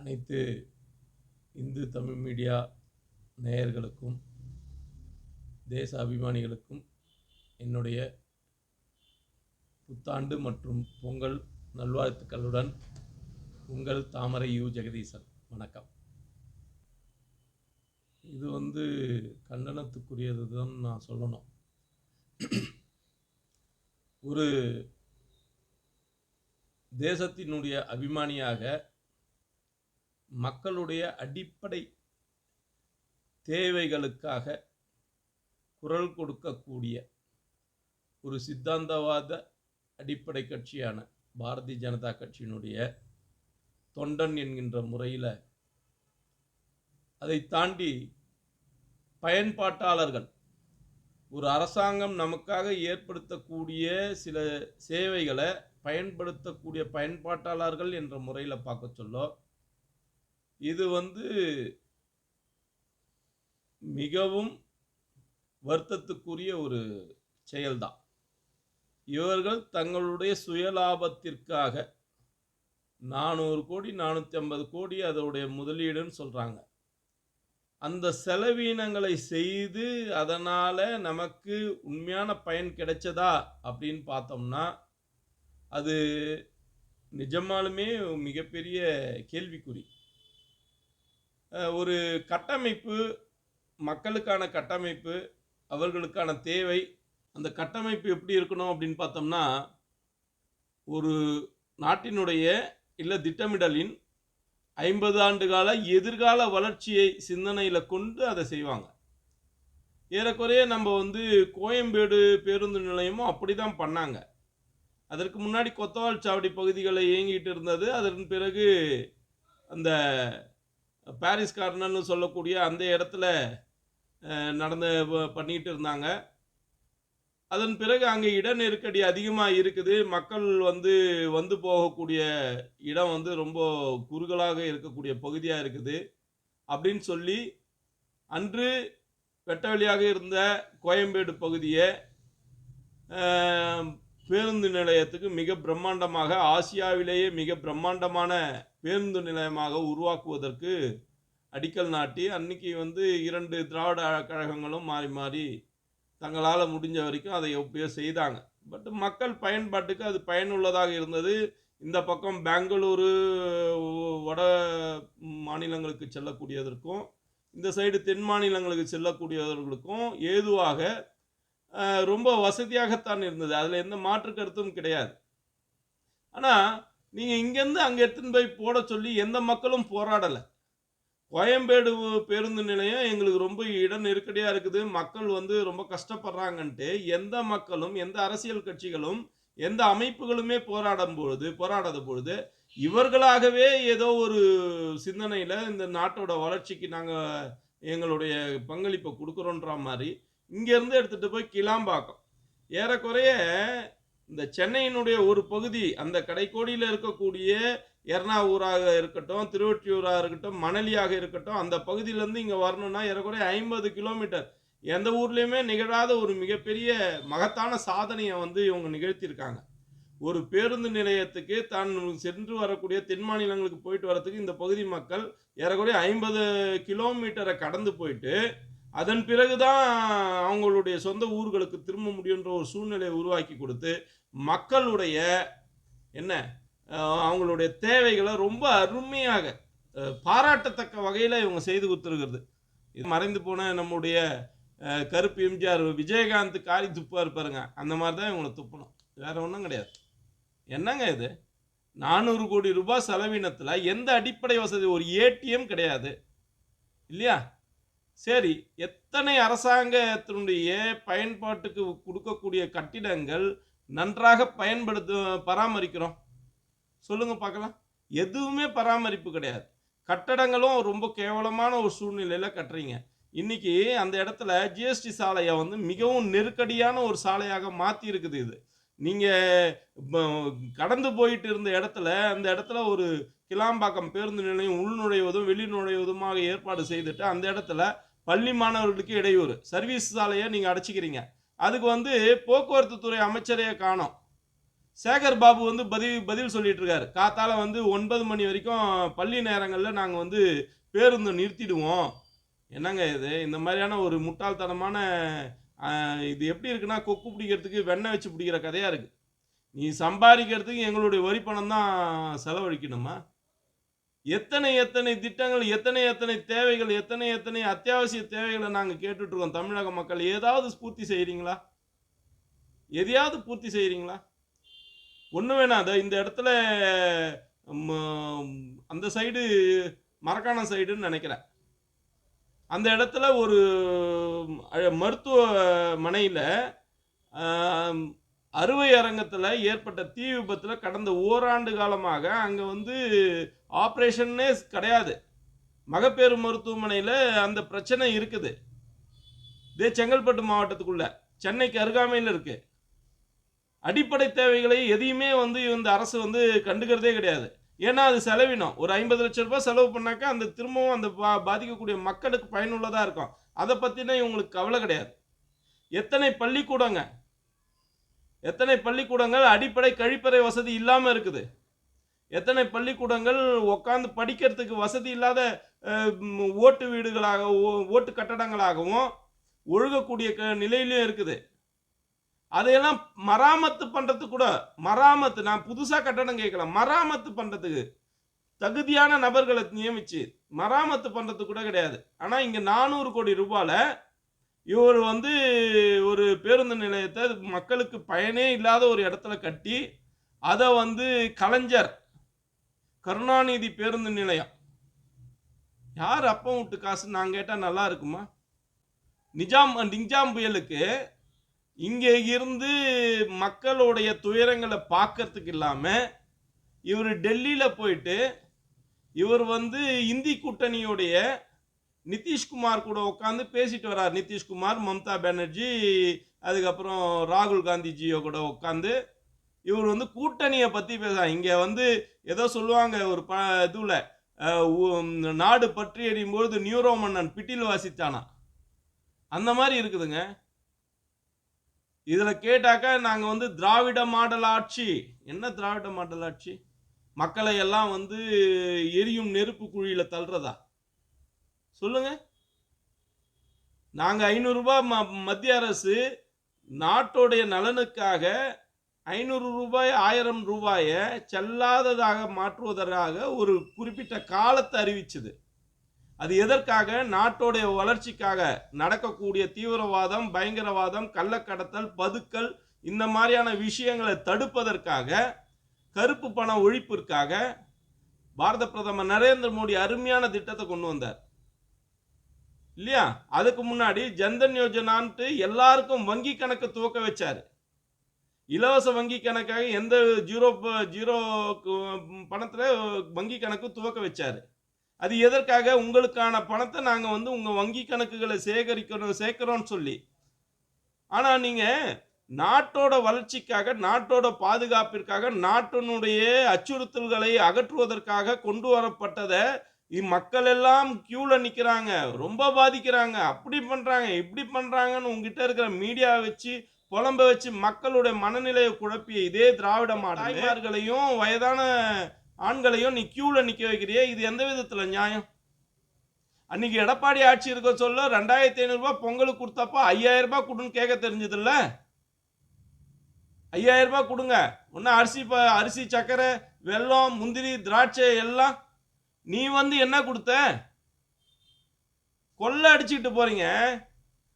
அனைத்து இந்து தமிழ் மீடியா நேயர்களுக்கும் தேச அபிமானிகளுக்கும் என்னுடைய புத்தாண்டு மற்றும் பொங்கல் நல்வாழ்த்துக்களுடன் உங்கள் தாமரை யு. ஜெகதீசன். வணக்கம். இது வந்து கண்டனத்துக்குரியது தான் நான் சொல்லணும். ஒரு தேசத்தினுடைய அபிமானியாக மக்களுடைய அடிப்படை தேவைகளுக்காக குரல் கொடுக்கக்கூடிய ஒரு சித்தாந்தவாத அடிப்படை கட்சியான பாரதிய ஜனதா கட்சியினுடைய தொண்டன் என்கின்ற முறையில் அதை தாண்டி பயன்பாட்டாளர்கள் ஒரு அரசாங்கம் நமக்காக ஏற்படுத்தக்கூடிய சில சேவைகளை பயன்படுத்தக்கூடிய பயன்பாட்டாளர்கள் என்ற முறையில் பார்க்க சொல்ல இது வந்து மிகவும் வருத்தத்துக்குரிய ஒரு செயல்தான். இவர்கள் தங்களுடைய சுயலாபத்திற்காக நானூறு கோடி நானூற்றி ஐம்பது கோடி அதோடைய முதலீடுன்னு சொல்கிறாங்க அந்த செலவீனங்களை செய்து அதனால் நமக்கு உண்மையான பயன் கிடைச்சதா அப்படின்னு பார்த்தோம்னா அது நிஜமாலுமே மிகப்பெரிய கேள்விக்குறி. ஒரு கட்டமைப்பு மக்களுக்கான கட்டமைப்பு அவர்களுக்கான தேவை அந்த கட்டமைப்பு எப்படி இருக்கணும் அப்படின்னு பார்த்தோம்னா ஒரு நாட்டினுடைய இல்லை திட்டமிடலின் ஐம்பது ஆண்டு கால எதிர்கால வளர்ச்சியை சிந்தனையில் கொண்டு அதை செய்வாங்க. ஏறக்குறைய நம்ம வந்து கோயம்பேடு பேருந்து நிலையமும் அப்படி தான் பண்ணாங்க. அதற்கு முன்னாடி கொத்தவால் சாவடி பகுதிகளை இயங்கிட்டு இருந்தது. அதன் பிறகு அந்த பாரிஸ் கார்னர்னு சொல்லக்கூடிய அந்த இடத்துல நடந்து ப- இருந்தாங்க. அதன் பிறகு அங்கே இட நெருக்கடி அதிகமாக இருக்குது. மக்கள் வந்து வந்து போகக்கூடிய இடம் வந்து ரொம்ப குறுகலாக இருக்கக்கூடிய பகுதியாக இருக்குது. அப்படின்னு சொல்லி அன்று வெட்ட வழியாக இருந்த கோயம்பேடு பகுதியை பேருந்து நிலையத்துக்கு மிக பிரம்மாண்டமாக ஆசியாவிலேயே மிக பிரம்மாண்டமான பேருந்து நிலையமாக உருவாக்குவதற்கு அடிக்கல் நாட்டி அன்னைக்கு வந்து இரண்டு திராவிட கழகங்களும் மாறி மாறி தங்களால் முடிஞ்ச வரைக்கும் அதை எப்படியோ செய்தாங்க. பட் மக்கள் பயன்பாட்டுக்கு அது பயனுள்ளதாக இருந்தது. இந்த பக்கம் பெங்களூரு வட மாநிலங்களுக்கு செல்லக்கூடியதற்கும் இந்த சைடு தென் மாநிலங்களுக்கு செல்லக்கூடியவர்களுக்கும் ஏதுவாக ரொம்ப வசதியாகத்தான் இருந்தது. அதில் எந்த மாற்று கருத்தும் கிடையாது. ஆனால் நீங்கள் இங்கேருந்து அங்கே எடுத்துன்னு போய் போட சொல்லி எந்த மக்களும் போராடலை. கோயம்பேடு பேருந்து நிலையம் எங்களுக்கு ரொம்ப இட நெருக்கடியாக இருக்குது. மக்கள் வந்து ரொம்ப கஷ்டப்படுறாங்கன்ட்டு எந்த மக்களும் எந்த அரசியல் கட்சிகளும் எந்த அமைப்புகளுமே போராடும் பொழுது போராடாத பொழுது இவர்களாகவே ஏதோ ஒரு சிந்தனையில் இந்த நாட்டோட வளர்ச்சிக்கு நாங்கள் எங்களுடைய பங்களிப்பை கொடுக்குறோன்ற மாதிரி இங்கேருந்து எடுத்துகிட்டு போய் கிளாம்பாக்கம். ஏறக்குறைய இந்த சென்னையினுடைய ஒரு பகுதி அந்த கடைக்கோடியில் இருக்கக்கூடிய எர்ணாவூராக இருக்கட்டும் திருவொற்றியூராக இருக்கட்டும் மணலியாக இருக்கட்டும் அந்த பகுதியிலேருந்து இங்கே வரணும்னா ஏறக்குறைய ஐம்பது கிலோமீட்டர். எந்த ஊர்லேயுமே நிகழாத ஒரு மிகப்பெரிய மகத்தான சாதனையை வந்து இவங்க நிகழ்த்தியிருக்காங்க. ஒரு பேருந்து நிலையத்துக்கு தான் சென்று வரக்கூடிய தென் மாநிலங்களுக்கு போயிட்டு வரத்துக்கு இந்த பகுதி மக்கள் ஏறக்குறைய ஐம்பது கிலோமீட்டரை கடந்து போயிட்டு அதன் பிறகுதான் அவங்களுடைய சொந்த ஊர்களுக்கு திரும்ப முடியுன்ற ஒரு சூழ்நிலையை உருவாக்கி கொடுத்து மக்களுடைய என்ன அவங்களுடைய தேவைகளை ரொம்ப அருமையாக பாராட்டத்தக்க வகையில் இவங்க செய்து கொடுத்துருக்கிறது. இது மறைந்து போன நம்முடைய கருப்பு எம்ஜிஆர் விஜயகாந்த் காரி துப்பார் பாருங்க. அந்த மாதிரி தான் இவங்களை துப்பணும். வேற ஒன்றும் கிடையாது. என்னங்க இது? நானூறு கோடி ரூபாய் செலவினத்தில் எந்த அடிப்படை வசதி? ஒரு ஏடிஎம் கிடையாது. இல்லையா? சரி எத்தனை அரசாங்கத்தினுடைய பயன்பாட்டுக்கு கொடுக்கக்கூடிய கட்டிடங்கள் நன்றாக பயன்படுத்த பராமரிக்கிறோம். சொல்லுங்க பார்க்கலாம். எதுவுமே பராமரிப்பு கிடையாது. கட்டடங்களும் ரொம்ப கேவலமான ஒரு சூழ்நிலையில் கட்டுறீங்க. இன்னைக்கு அந்த இடத்துல ஜிஎஸ்டி சாலையை வந்து மிகவும் நெருக்கடியான ஒரு சாலையாக மாற்றி இருக்குது இது. நீங்கள் கடந்து போயிட்டு இருந்த இடத்துல அந்த இடத்துல ஒரு கிளாம்பாக்கம் பேருந்து நிலையம் உள்நுழைவதும் வெளிநுழைவதுமாக ஏற்பாடு செய்துட்டு அந்த இடத்துல பள்ளி மாணவர்களுக்கு இடையூறு. சர்வீஸ் சாலையை நீங்கள் அடைச்சிக்கிறீங்க. அதுக்கு வந்து போக்குவரத்து துறை அமைச்சரையே காணோம். சேகர் பாபு வந்து பதில் பதில் சொல்லிட்டு இருக்காரு காத்தால வந்து ஒன்பது மணி வரைக்கும் பள்ளி நேரங்களில் நாங்கள் வந்து பேருந்தை நிறுத்திடுவோம். என்னங்க இது? இந்த மாதிரியான ஒரு முட்டாள்தனமான இது எப்படி இருக்குன்னா கொக்கு பிடிக்கிறதுக்கு வெண்ணெய் வச்சு பிடிக்கிற கதையாக இருக்குது நீ சம்பாதிக்கிறதுக்கு எங்களுடைய வரி பணம் தான் செலவழிக்கணுமா? எத்தனை எத்தனை திட்டங்கள் எத்தனை எத்தனை தேவைகள் எத்தனை எத்தனை அத்தியாவசிய தேவைகளை நாங்கள் கேட்டுட்ருக்கோம் தமிழக மக்கள். ஏதாவது பூர்த்தி செய்கிறீங்களா எதையாவது பூர்த்தி செய்கிறீங்களா ஒன்று வேணாம். அதை இந்த இடத்துல அந்த சைடு மரக்காணம் சைடுன்னு நினைக்கிறேன். அந்த இடத்துல ஒரு மருத்துவமனையில் அறுவை அரங்கத்தில் ஏற்பட்ட தீ விபத்தில் கடந்த ஓராண்டு காலமாக அங்கே வந்து ஆப்ரேஷன்னே கிடையாது. மகப்பேறு மருத்துவமனையில் அந்த பிரச்சனை இருக்குது. இதே செங்கல்பட்டு மாவட்டத்துக்குள்ள சென்னைக்கு அருகாமையில் இருக்கு. அடிப்படை தேவைகளை எதையுமே வந்து இந்த அரசு வந்து கண்டுக்கிறதே கிடையாது. ஏன்னா அது செலவினம். ஒரு ஐம்பது லட்சம் ரூபாய் செலவு பண்ணாக்கா அந்த திரும்பவும் அந்த பா பாதிக்கக்கூடிய மக்களுக்கு பயனுள்ளதாக இருக்கும். அதை பற்றின இவங்களுக்கு கவலை கிடையாது. எத்தனை பள்ளிக்கூடங்க எத்தனை பள்ளிக்கூடங்கள் அடிப்படை கழிப்பறை வசதி இல்லாமல் இருக்குது? எத்தனை பள்ளிக்கூடங்கள் உட்காந்து படிக்கிறதுக்கு வசதி இல்லாத ஓட்டு வீடுகளாக ஓ- ஓட்டு கட்டடங்களாகவும் ஒழுகக்கூடிய க நிலையிலையும் இருக்குது. அதையெல்லாம் மராமத்து பண்ணுறது கூட மராமத்து நான் புதுசாக கட்டடம் கேட்கல மராமத்து பண்ணுறதுக்கு தகுதியான நபர்களை நியமிச்சு மராமத்து பண்ணுறது கூட கிடையாது. ஆனால் இங்கே நானூறு கோடி ரூபாயில் இவர் வந்து ஒரு பேருந்து நிலையத்தை மக்களுக்கு பயனே இல்லாத ஒரு இடத்துல கட்டி அதை வந்து கலைஞர் கருணாநிதி பேருந்து நிலையம். யார் அப்பம் விட்டு காசு? நான் கேட்டால் நல்லா இருக்குமா? நிஜாம் நிஜாம் புயலுக்கு இங்கே இருந்து மக்களுடைய துயரங்களை பார்க்கறதுக்கு இல்லாமல் இவர் டெல்லியில் போயிட்டு இவர் வந்து இந்தி கூட்டணியுடைய நிதிஷ்குமார் கூட உட்காந்து பேசிட்டு வரார். நிதிஷ்குமார் மம்தா பானர்ஜி அதுக்கப்புறம் ராகுல் காந்திஜியோ கூட உட்காந்து இவர் வந்து கூட்டணியை பற்றி பேசுகிறார் இங்கே வந்து ஏதோ சொல்லுவாங்க ஒரு ப இதுவில் நாடு பற்றி எறியும்பொழுது நியூரோ மன்னன் பிட்டில் வாசித்தானா? அந்த மாதிரி இருக்குதுங்க. இதில் கேட்டாக்கா நாங்கள் வந்து திராவிட மாடல் ஆட்சி. என்ன திராவிட மாடல் ஆட்சி? மக்களை எல்லாம் வந்து எரியும் நெருப்பு குழியில் தள்ளுறதா? சொல்லுங்க. நாங்கள் ஐநூறுரூபா ம மத்திய அரசு நாட்டோடைய நலனுக்காக ஐநூறு ரூபாய் ஆயிரம் ரூபாயை செல்லாததாக மாற்றுவதற்காக ஒரு குறிப்பிட்ட காலத்தை அறிவிச்சது. அது எதற்காக? நாட்டோடைய வளர்ச்சிக்காக நடக்கக்கூடிய தீவிரவாதம் பயங்கரவாதம் கள்ளக்கடத்தல் பதுக்கல் இந்த மாதிரியான விஷயங்களை தடுப்பதற்காக கருப்பு பண ஒழிப்பிற்காக பாரத பிரதமர் நரேந்திர மோடி அருமையான திட்டத்தை கொண்டு வந்தார். இல்லையா? அதுக்கு முன்னாடி ஜன்தன் யோஜனான்ட்டு எல்லாருக்கும் வங்கி கணக்கு துவக்க வச்சார். இலவச வங்கி கணக்காக எந்த ஜீரோ ப- ஜீரோ பணத்தில் வங்கி கணக்கு துவக்க வச்சார். அது எதற்காக? உங்களுக்கான பணத்தை நாங்கள் வந்து உங்கள் வங்கி கணக்குகளை சேகரிக்கணும் சேர்க்குறோன்னு சொல்லி. ஆனால் நீங்கள் நாட்டோட வளர்ச்சிக்காக நாட்டோட பாதுகாப்பிற்காக நாட்டினுடைய அச்சுறுத்தல்களை அகற்றுவதற்காக கொண்டு வரப்பட்டதை மக்கள் எல்லாம் கியூவில் நிற்கிறாங்க ரொம்ப பாதிக்கிறாங்க அப்படி பண்ணுறாங்க இப்படி பண்ணுறாங்கன்னு உங்ககிட்ட இருக்கிற மீடியா வச்சு புலம்ப வச்சு மக்களுடைய மனநிலையை குழப்பிய இதே திராவிட மாடல். வயதான ஆண்களையும் நீ கியூவில் நிற்க வைக்கிறியே. இது எந்த விதத்தில் நியாயம்? அன்னைக்கு எடப்பாடி ஆட்சி இருக்க சொல்ல ரெண்டாயிரத்தி ஐநூறுரூபா பொங்கலுக்கு கொடுத்தப்போ ஐயாயிரம் ரூபாய் கொடுன்னு கேட்க தெரிஞ்சதில்ல? ஐயாயிரம் ரூபாய் கொடுங்க. ஒன்றும் அரிசி ப அரிசி சக்கரை வெல்லம் முந்திரி திராட்சை எல்லாம் நீ வந்து என்ன கொடுத்த? கொள்ளை அடிச்சுக்கிட்டு போறீங்க.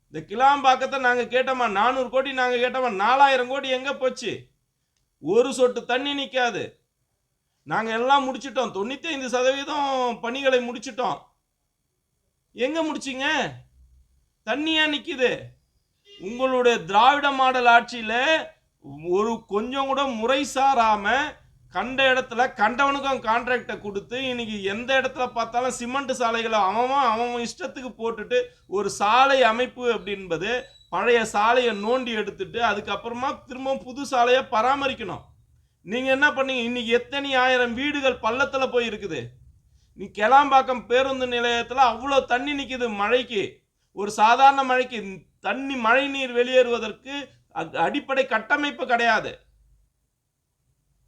இந்த கிளாம்பாக்கத்தை நாங்கள் கேட்டோமா? நானூறு கோடி நாங்கள் கேட்டோமா? நாலாயிரம் கோடி எங்கே போச்சு? ஒரு சொட்டு தண்ணி நிற்காது நாங்கள் எல்லாம் முடிச்சிட்டோம். தொண்ணூற்றி ஐந்து சதவீதம் பணிகளை முடிச்சிட்டோம். எங்கே முடிச்சிங்க? தண்ணியாக நிற்கிது உங்களுடைய திராவிட மாடல் ஆட்சியில் ஒரு கொஞ்சம் கூட முறை சாராமல் கண்ட இடத்துல கண்டவனுக்கும் கான்ட்ராக்டை கொடுத்து இன்னைக்கு எந்த இடத்துல பார்த்தாலும் சிமெண்ட் சாலைகளை அவன் அவன் இஷ்டத்துக்கு போட்டுட்டு ஒரு சாலை அமைப்பு அப்படின்பது பழைய சாலையை நோண்டி எடுத்துட்டு அதுக்கப்புறமா திரும்பவும் புது சாலையை பராமரிக்கணும். நீங்கள் என்ன பண்ணீங்க? இன்னைக்கு எத்தனை ஆயிரம் வீடுகள் பள்ளத்தில் போய் இருக்குது? நீ கெலாம்பாக்கம் பேருந்து நிலையத்தில் அவ்வளோ தண்ணி நிற்கிது மழைக்கு. ஒரு சாதாரண மழைக்கு தண்ணி மழை நீர் வெளியேறுவதற்கு அடிப்படை கட்டமைப்பு கிடையாது.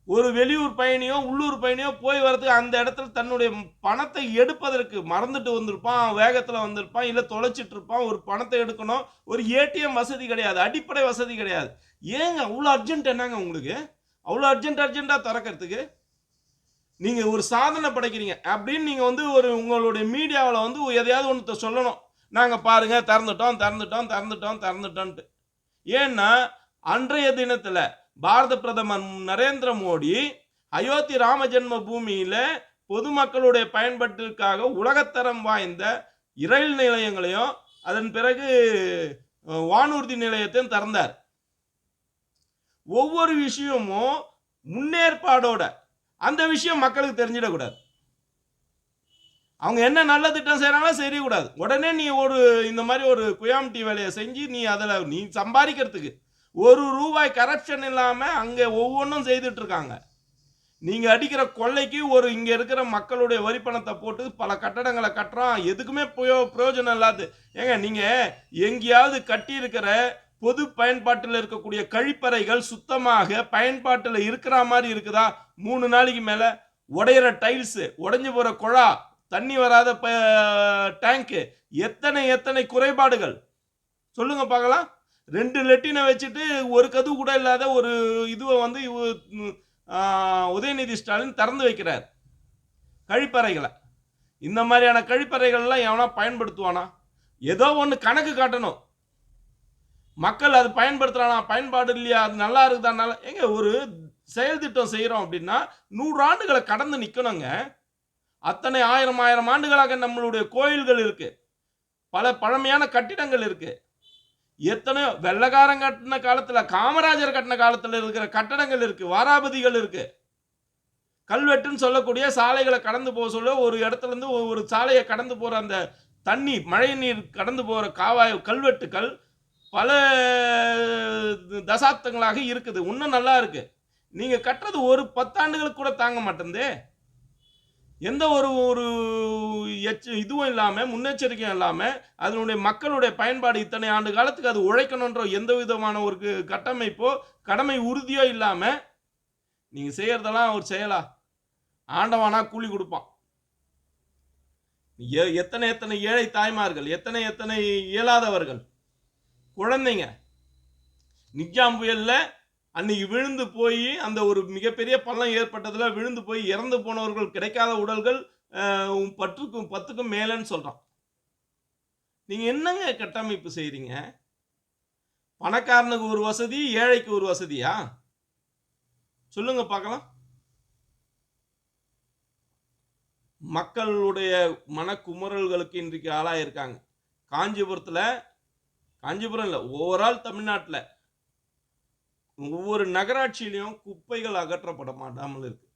ஒரு வெளியூர் பயணியோ உள்ளூர் பயணியோ போய் வரதுக்கு அந்த இடத்துல தன்னுடைய பணத்தை எடுப்பதற்கு மறந்துட்டு வந்திருப்பான் வேகத்தில் வந்திருப்பான் இல்லை தொலைச்சிட்டு இருப்பான் ஒரு பணத்தை எடுக்கணும் ஒரு ஏடிஎம் வசதி கிடையாது அடிப்படை வசதி கிடையாது. ஏங்க அவ்வளோ அர்ஜென்ட் என்னங்க உங்களுக்கு? அவ்வளோ அர்ஜென்ட் அர்ஜென்ட்டாக திறக்கிறதுக்கு? நீங்கள் ஒரு சாதனை படைக்கிறீங்க. அப்படின்னு நீங்கள் வந்து ஒரு உங்களுடைய மீடியாவில் வந்து எதையாவது ஒன்று சொல்லணும். நாங்கள் பாருங்கள் திறந்துட்டோம் திறந்துட்டோம் திறந்துட்டோம் திறந்துட்டோன்ட்டு ஏன்னா அன்றைய தினத்தில் பாரத பிரதமர் நரேந்திர மோடி அயோத்தி ராம ஜென்ம பூமியில் பொதுமக்களுடைய பயன்பாட்டிற்காக உலகத்தரம் வாய்ந்த இரயில் நிலையங்களையும் அதன் பிறகு வானூர்தி நிலையத்தையும் திறந்தார். ஒவ்வொரு விஷயமும் முன்னேற்பாடோட அந்த விஷயம் மக்களுக்கு தெரிஞ்சிடக்கூடாது. அவங்க என்ன நல்ல திட்டம் செய்கிறாங்களோ செய்யக்கூடாது. உடனே நீ ஒரு இந்த மாதிரி ஒரு குயாமிட்டி வேலையை செஞ்சு நீ அதில் நீ சம்பாதிக்கிறதுக்கு ஒரு ரூபாய் கரப்ஷன் இல்லாமல் அங்கே ஒவ்வொன்றும் செய்துட்டு இருக்காங்க நீங்கள் அடிக்கிற கொள்ளைக்கு ஒரு இங்கே இருக்கிற மக்களுடைய வரி பணத்தை போட்டு பல கட்டடங்களை கட்டுறோம். எதுக்குமே புயோ பிரயோஜனம் இல்லாது. ஏங்க நீங்கள் எங்கேயாவது கட்டியிருக்கிற பொது பயன்பாட்டில் இருக்கக்கூடிய கழிப்பறைகள் சுத்தமாக பயன்பாட்டில் இருக்கிற மாதிரி இருக்குதா? மூணு நாளைக்கு மேலே உடையிற டைல்ஸு உடஞ்சி போகிற குழா தண்ணி வராத ப டேங்க்கு எத்தனை எத்தனை குறைபாடுகள்? சொல்லுங்க பார்க்கலாம். ரெண்டு லெட்டினை வச்சுட்டு ஒரு கதவு கூட இல்லாத ஒரு இதுவை வந்து உதயநிதி ஸ்டாலின் திறந்து வைக்கிறார். கழிப்பறைகளை. இந்த மாதிரியான கழிப்பறைகள்லாம் எவனா பயன்படுத்துவானா? ஏதோ ஒன்று கணக்கு காட்டணும். மக்கள் அது பயன்படுத்துகிறானா பயன்பாடு இல்லையா? அது நல்லா இருக்குதானால எங்க ஒரு செயல் திட்டம் செய்கிறோம் அப்படின்னா நூறு ஆண்டுகளை கடந்து நிற்கணுங்க அத்தனை ஆயிரம் ஆயிரம் ஆண்டுகளாக நம்மளுடைய கோயில்கள் இருக்குது பல பழமையான கட்டிடங்கள் இருக்குது எத்தனையோ வெள்ளக்காரன் கட்டின காலத்தில் காமராஜர் கட்டின காலத்தில் இருக்கிற கட்டடங்கள் இருக்கு வாராபதிகள் இருக்கு. கல்வெட்டுன்னு சொல்லக்கூடிய சாலைகளை கடந்து போக சொல்ல ஒரு இடத்துல இருந்து ஒரு- சாலையை கடந்து போற அந்த தண்ணி மழை நீர் கடந்து போற காவாய் கல்வெட்டுகள் பல தசாப்தங்களாக இருக்குது. இன்னும் நல்லா இருக்கு. நீங்க கட்டுறது ஒரு பத்தாண்டுகளுக்கு கூட தாங்க மாட்டேந்தே. எந்த ஒரு ஒரு எச்ச இதுவும் இல்லாமல் முன்னெச்சரிக்கையும் இல்லாமல் அதனுடைய மக்களுடைய பயன்பாடு இத்தனை ஆண்டு காலத்துக்கு அது உழைக்கணுன்ற எந்த விதமான ஒரு கட்டமைப்போ கடமை உறுதியோ இல்லாமல் நீங்கள் செய்கிறதெல்லாம் ஒரு செயலா? ஆண்டவானா கூலி கொடுப்பான். எ- எத்தனை எத்தனை ஏழை தாய்மார்கள் எத்தனை எத்தனை இயலாதவர்கள்? குழந்தைங்க. நிஜாம் புயலில் அன்னைக்கு விழுந்து போய் அந்த ஒரு மிகப்பெரிய பள்ளம் ஏற்பட்டதில் விழுந்து போய் இறந்து போனவர்கள் கிடைக்காத உடல்கள் பற்றுக்கும் பத்துக்கும் மேலேன்னு சொல்கிறான் நீங்கள் என்னங்க கட்டமைப்பு செய்கிறீங்க பணக்காரனுக்கு ஒரு வசதி ஏழைக்கு ஒரு வசதியா? சொல்லுங்க பார்க்கலாம். மக்களுடைய மனக்குமுறல்களுக்கு இன்றைக்கு ஆளாயிருக்காங்க. காஞ்சிபுரத்தில் காஞ்சிபுரம் இல்லை ஓவரால் தமிழ்நாட்டில் ஒவ்வொரு நகராட்சியிலையும் குப்பைகள் அகற்றப்பட மாட்டாமல் இருக்கு.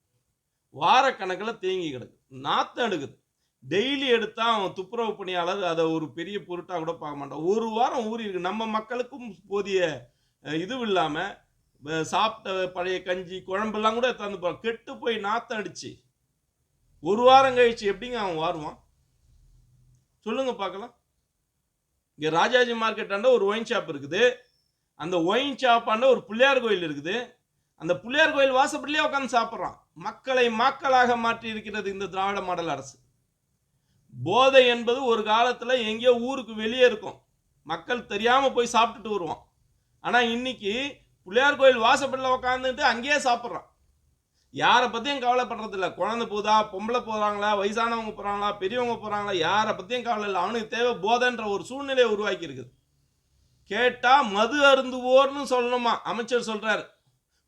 வாரக்கணக்கில் தேங்கி கிடக்கு. நாற்று எடுக்குது டெய்லி எடுத்தால் அவன் துப்புரவு பணியாளர் அதை ஒரு பெரிய பொருட்டாக கூட பார்க்க மாட்டான். ஒரு வாரம் ஊறி இருக்கு. நம்ம மக்களுக்கும் போதிய இதுவும் இல்லாமல் சாப்பிட்ட பழைய கஞ்சி குழம்பெல்லாம் கூட தந்து போகிறான் கெட்டு போய் நாற்றம் அடிச்சு ஒரு வாரம் கழிச்சு எப்படிங்க அவன் வாருவான்? சொல்லுங்க பார்க்கலாம். இங்கே ராஜாஜி மார்க்கெட்டாண்ட ஒரு ஒயின் ஷாப் இருக்குது. அந்த ஒயின் சாப்பாண்ட ஒரு பிள்ளையார் கோயில் இருக்குது. அந்த பிள்ளையார் கோயில் வாசப்படிலே உட்காந்து சாப்பிட்றான். மக்களை மக்களாக மாற்றி இருக்கிறது இந்த திராவிட மாடல் அரசு. போதை என்பது ஒரு காலத்தில் எங்கேயோ ஊருக்கு வெளியே இருக்கும். மக்கள் தெரியாமல் போய் சாப்பிட்டுட்டு வருவான். ஆனால் இன்னைக்கு பிள்ளையார் கோயில் வாசப்படியில் உட்காந்துட்டு அங்கேயே சாப்பிட்றான். யாரை பற்றியும் கவலைப்படுறதில்ல. குழந்தை போதா பொம்பளை போகிறாங்களா வயசானவங்க போகிறாங்களா பெரியவங்க போகிறாங்களா யாரை பற்றியும் கவலை இல்லை அவனுக்கு தேவை போதைன்ற ஒரு சூழ்நிலையை உருவாக்கி இருக்குது கேட்டால் மது அருந்துவோர்னு சொல்லணுமா? அமைச்சர் சொல்றாரு.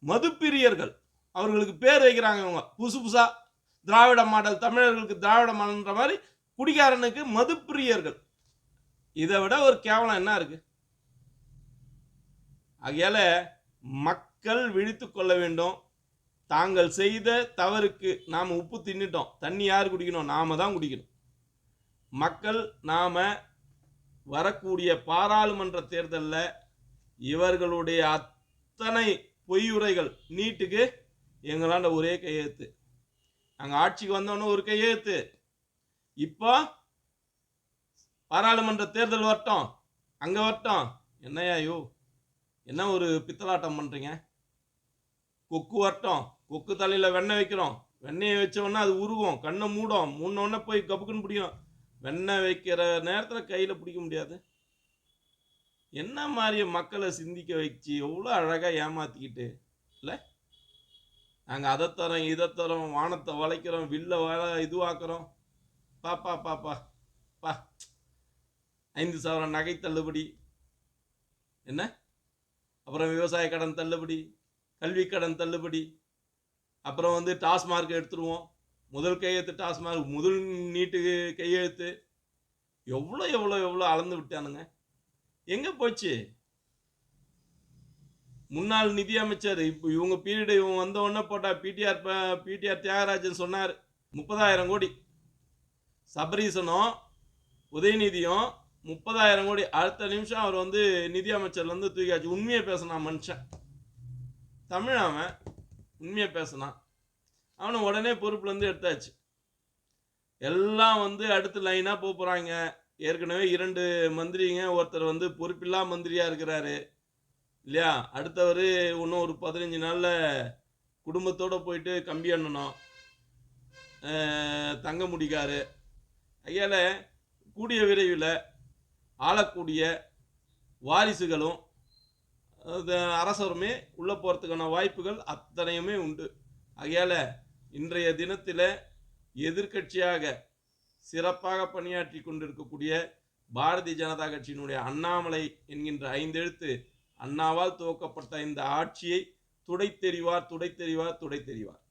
மதுப்பிரியர்கள். அவர்களுக்கு பேர் வைக்கிறாங்க இவங்க. புதுசு புதுசாக திராவிட மாடல் தமிழர்களுக்கு திராவிட மாடல்ன்ற மாதிரி குடிகாரனுக்கு மதுப்பிரியர்கள். இதை விட ஒரு கேவலம் என்ன இருக்கு? ஆகையால மக்கள் விழித்து கொள்ள வேண்டும். தாங்கள் செய்த தவறுக்கு நாம் உப்பு தின்னுட்டோம். தண்ணி யார் குடிக்கணும்? நாம தான் குடிக்கணும். மக்கள் நாம வரக்கூடிய பாராளுமன்ற தேர்தலில் இவர்களுடைய அத்தனை பொய்யுரைகள் நீட்டுக்கு எங்களாண்ட ஒரே கையெழுத்து. நாங்கள் ஆட்சிக்கு வந்தோன்னு ஒரு கையெழுத்து. இப்போ பாராளுமன்ற தேர்தல் வரட்டும். அங்கே வரட்டும். என்னையா யோ என்ன ஒரு பித்தலாட்டம் பண்ணுறீங்க கொக்கு வரட்டும். கொக்கு தலையில் வெண்ணெய் வைக்கிறோம். வெண்ணெயை வச்சோன்னா அது உருகும். கண்ணை மூடும். மூண உடனே போய் கப்புக்குன்னு பிடிக்கும். வெண்ணெய் வைக்கிற நேரத்தில் கையில் பிடிக்க முடியாது. என்ன மாதிரி மக்களை சிந்திக்க வச்சு எவ்வளோ அழகாக ஏமாற்றிக்கிட்டு இல்லை? நாங்கள் அதை தரோம் இதை தரோம் வானத்தை வளைக்கிறோம் வில்ல வள இதுவாக்குறோம். பாப்பா பாப்பா பா ஐந்து சவரம் நகை தள்ளுபடி. என்ன? அப்புறம் விவசாய கடன் தள்ளுபடி கல்வி கடன் தள்ளுபடி. அப்புறம் வந்து டாஸ்மார்க் எடுத்துருவோம். முதல் கையெழுத்து டாஸ்மார்க் முதல் நீட்டு கையெழுத்து எவ்வளோ எவ்வளோ எவ்வளோ அளந்து விட்டானுங்க? எங்கே போச்சு? முன்னாள் நிதி அமைச்சர் இப்போ இவங்க பீரியடு இவங்க வந்த போட்டால் பிடிஆர் பிடிஆர் தியாகராஜன் சொன்னார் முப்பதாயிரம் கோடி. சபரீசனும் உதயநிதியும் முப்பதாயிரம் கோடி. அடுத்த நிமிஷம் அவர் வந்து நிதி அமைச்சர்லேருந்து தூக்கியாச்சு உண்மையை பேசினான் மனுஷன். தமிழ் அவன் உண்மையை பேசினான். அவனை உடனே பொறுப்புலேருந்து எடுத்தாச்சு. எல்லாம் வந்து அடுத்த லைனாக போக போகிறாங்க ஏற்கனவே இரண்டு மந்திரிங்க ஒருத்தர் வந்து பொறுப்பில்லா மந்திரியாக இருக்கிறாரு. இல்லையா? அடுத்தவர் இன்னும் ஒரு பதினஞ்சு நாளில் குடும்பத்தோடு போயிட்டு கம்பி அண்ணனும் தங்க முடிக்காரு. ஐயால கூடிய விரைவில் ஆளக்கூடிய வாரிசுகளும் அது அரசருமே உள்ளே போகிறதுக்கான வாய்ப்புகள் அத்தனையுமே உண்டு. ஆகையால் இன்றைய தினத்தில் எதிர்க்கட்சியாக சிறப்பாக பணியாற்றி கொண்டிருக்கக்கூடிய பாரதிய ஜனதா கட்சியினுடைய அண்ணாமலை என்கின்ற ஐந்தெழுத்து அண்ணாவால் துவக்கப்பட்ட இந்த ஆட்சியை துடைத்தெறிவார் துடைத்தெறிவார் துடைத்தெறிவார்.